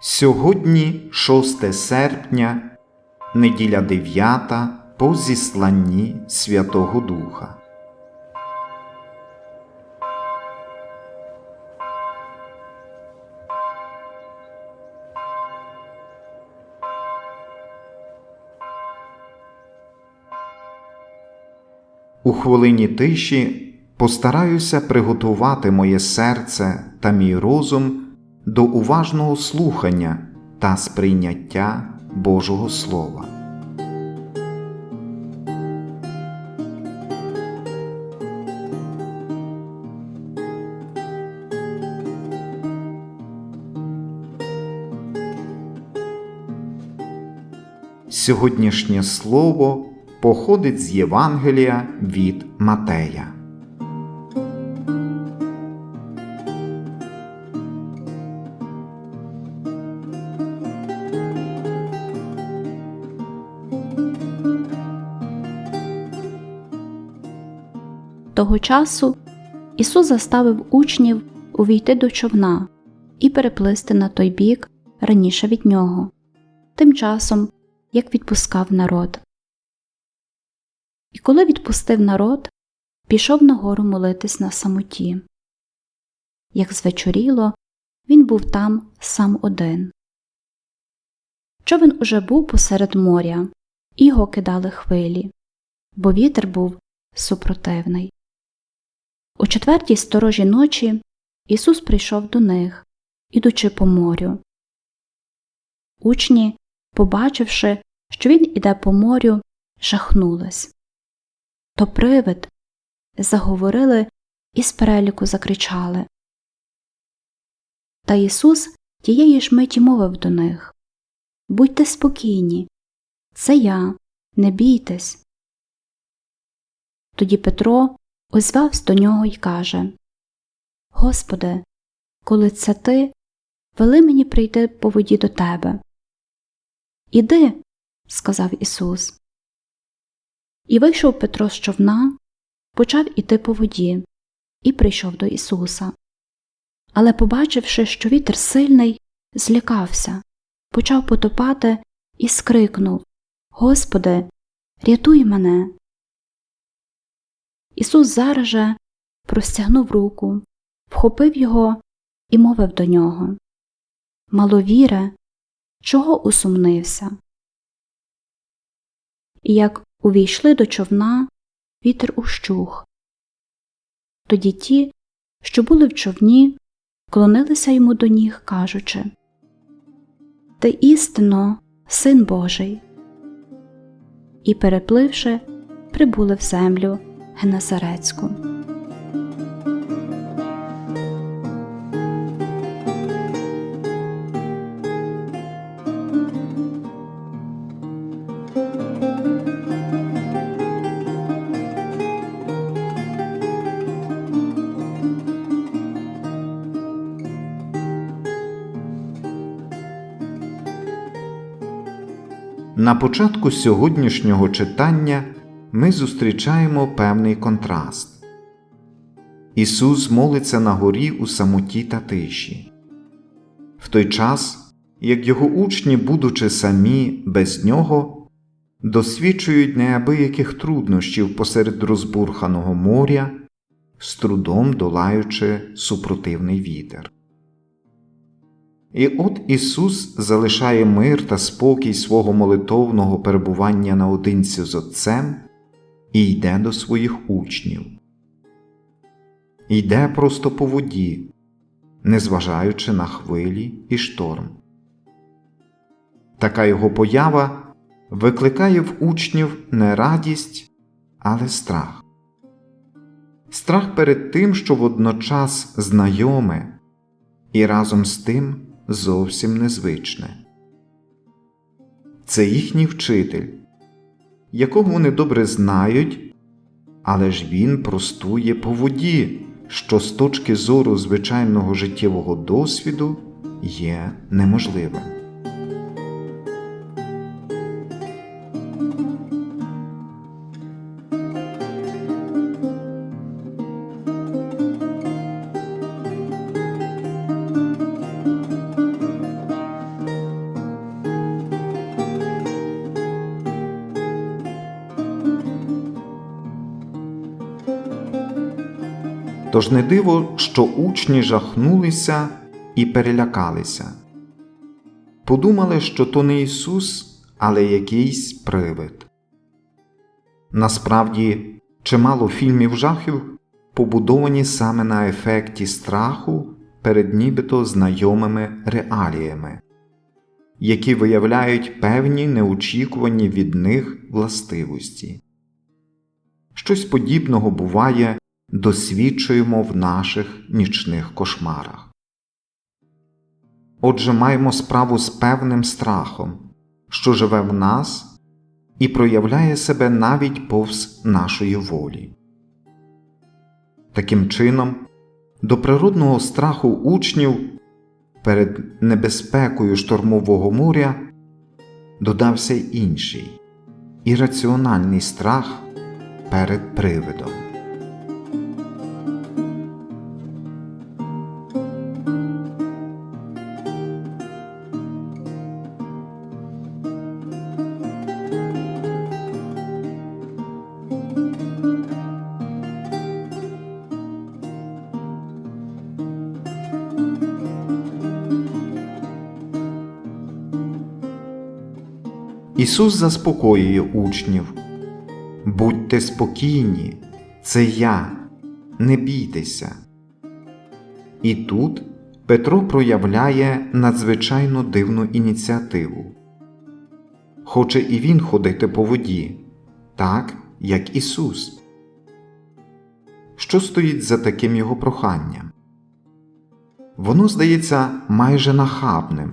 Сьогодні 6 серпня, неділя 9 по зісланні Святого Духа. У хвилині тиші постараюся приготувати моє серце та мій розум до уважного слухання та сприйняття Божого Слова. Сьогоднішнє слово походить з Євангелія від Матея. Того часу Ісус заставив учнів увійти до човна і переплисти на той бік раніше від нього, тим часом, як відпускав народ. І коли відпустив народ, пішов нагору молитись на самоті. Як звечоріло, він був там сам один. Човен уже був посеред моря, і його кидали хвилі, бо вітер був супротивний. У четвертій сторожі ночі Ісус прийшов до них, ідучи по морю. Учні, побачивши, що він іде по морю, жахнулись. То привид. заговорили і з переліку закричали. Та Ісус тієї ж миті мовив до них Будьте спокійні, це я, не бійтесь. Тоді Петро озвався до нього й каже Господи, коли це ти, вели мені прийти по воді до тебе. Іди, сказав Ісус. І вийшов Петро з човна, почав іти по воді, і прийшов до Ісуса. Але, побачивши, що вітер сильний, злякався, почав потопати і скрикнув Господи, рятуй мене. Ісус зараз же простягнув руку, вхопив його і мовив до нього Маловіре, чого усумнився? І як увійшли до човна, вітер ущух. Тоді ті, що були в човні, клонилися йому до ніг, кажучи Ти істинно, син Божий. І, перепливши, прибули в землю Генасарецьку. На початку сьогоднішнього читання ми зустрічаємо певний контраст. Ісус молиться на горі у самоті та тиші. В той час, як його учні, будучи самі без нього, досвідчують неабияких труднощів посеред розбурханого моря, з трудом долаючи супротивний вітер. І от Ісус залишає мир та спокій свого молитовного перебування наодинці з Отцем і йде до своїх учнів. Йде просто по воді, незважаючи на хвилі і шторм. Така його поява викликає в учнів не радість, але страх. Страх перед тим, що водночас знайоме і разом з тим зовсім незвичне. Це їхній вчитель, якого вони добре знають, але ж він простує по воді, що з точки зору звичайного життєвого досвіду є неможливим. Тож не диво, що учні жахнулися і перелякалися. Подумали, що то не Ісус, але якийсь привид. Насправді, чимало фільмів жахів побудовані саме на ефекті страху перед нібито знайомими реаліями, які виявляють певні неочікувані від них властивості. Щось подібного буває, досвідчуємо в наших нічних кошмарах. Отже, маємо справу з певним страхом, що живе в нас і проявляє себе навіть повз нашої волі. Таким чином, до природного страху учнів перед небезпекою штормового моря додався інший ірраціональний страх перед привидом. Ісус заспокоює учнів. Будьте спокійні, це я, не бійтеся. І тут Петро проявляє надзвичайно дивну ініціативу. Хоче і він ходити по воді, так як Ісус. Що стоїть за таким його проханням? Воно здається майже нахабним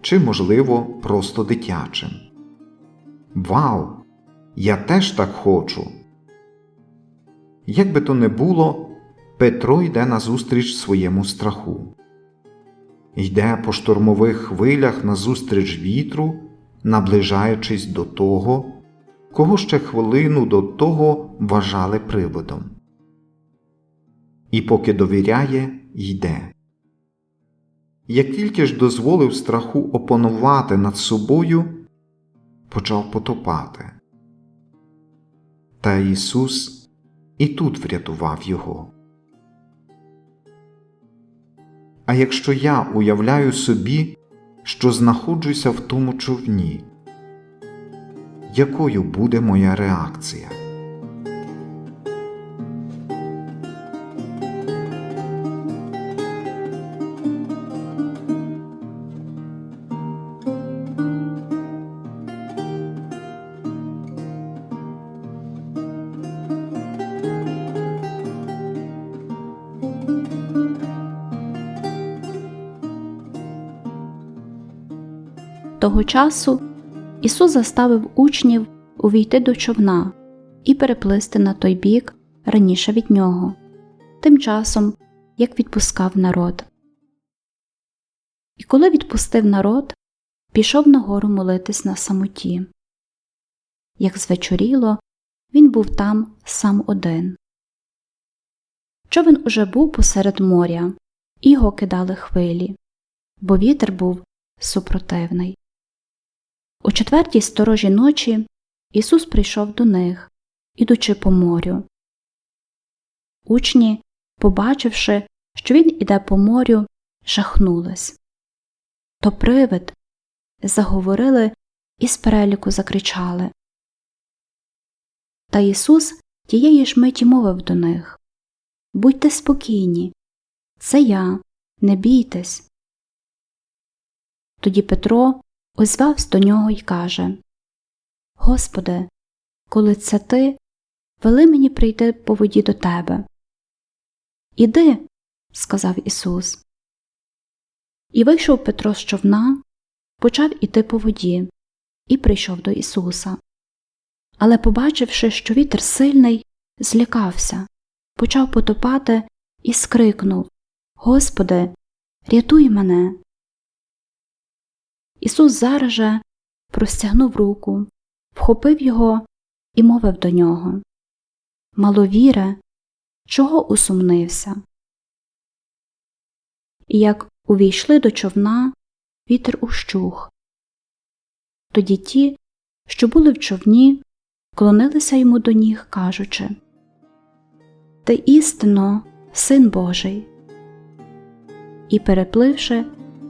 чи, можливо, просто дитячим. Вау! Я теж так хочу. Як би то не було, Петро йде назустріч своєму страху. Йде по штурмових хвилях назустріч вітру, наближаючись до того, кого ще хвилину до того вважали приводом. І поки довіряє, йде. Як тільки ж дозволив страху опанувати над собою, почав потопати. Та Ісус і тут врятував його. А якщо я уявляю собі, що знаходжуся в тому човні, якою буде моя реакція? Того часу Ісус заставив учнів увійти до човна і переплисти на той бік раніше від нього, тим часом, як відпускав народ. І коли відпустив народ, пішов нагору молитись на самоті. Як звечоріло, він був там сам один. Човен уже був посеред моря, і його кидали хвилі, бо вітер був супротивний. У четвертій сторожі ночі Ісус прийшов до них, ідучи по морю. Учні, побачивши, що він іде по морю, жахнулись. То привид. заговорили і з переліку закричали. Та Ісус тієї ж миті мовив до них Будьте спокійні, це я, не бійтесь. Тоді Петро озвався до нього й каже Господи, коли це ти, вели мені прийти по воді до тебе. Іди, сказав Ісус. І вийшов Петро з човна, почав іти по воді, і прийшов до Ісуса. Але, побачивши, що вітер сильний, злякався, почав потопати і скрикнув Господи, рятуй мене. Ісус зараз же простягнув руку, вхопив його і мовив до нього Маловіре, чого усумнився? І як увійшли до човна, вітер ущух. Тоді ті, що були в човні, клонилися йому до ніг, кажучи Ти істинно Син Божий. І, перепливши,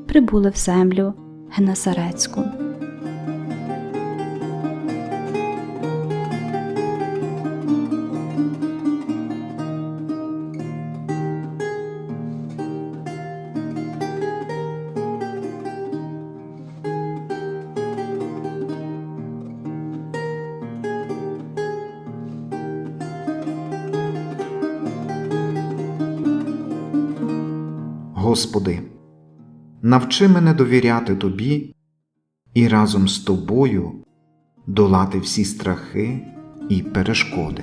прибули в землю Генасарецьку. Господи, навчи мене довіряти Тобі і разом з Тобою долати всі страхи і перешкоди.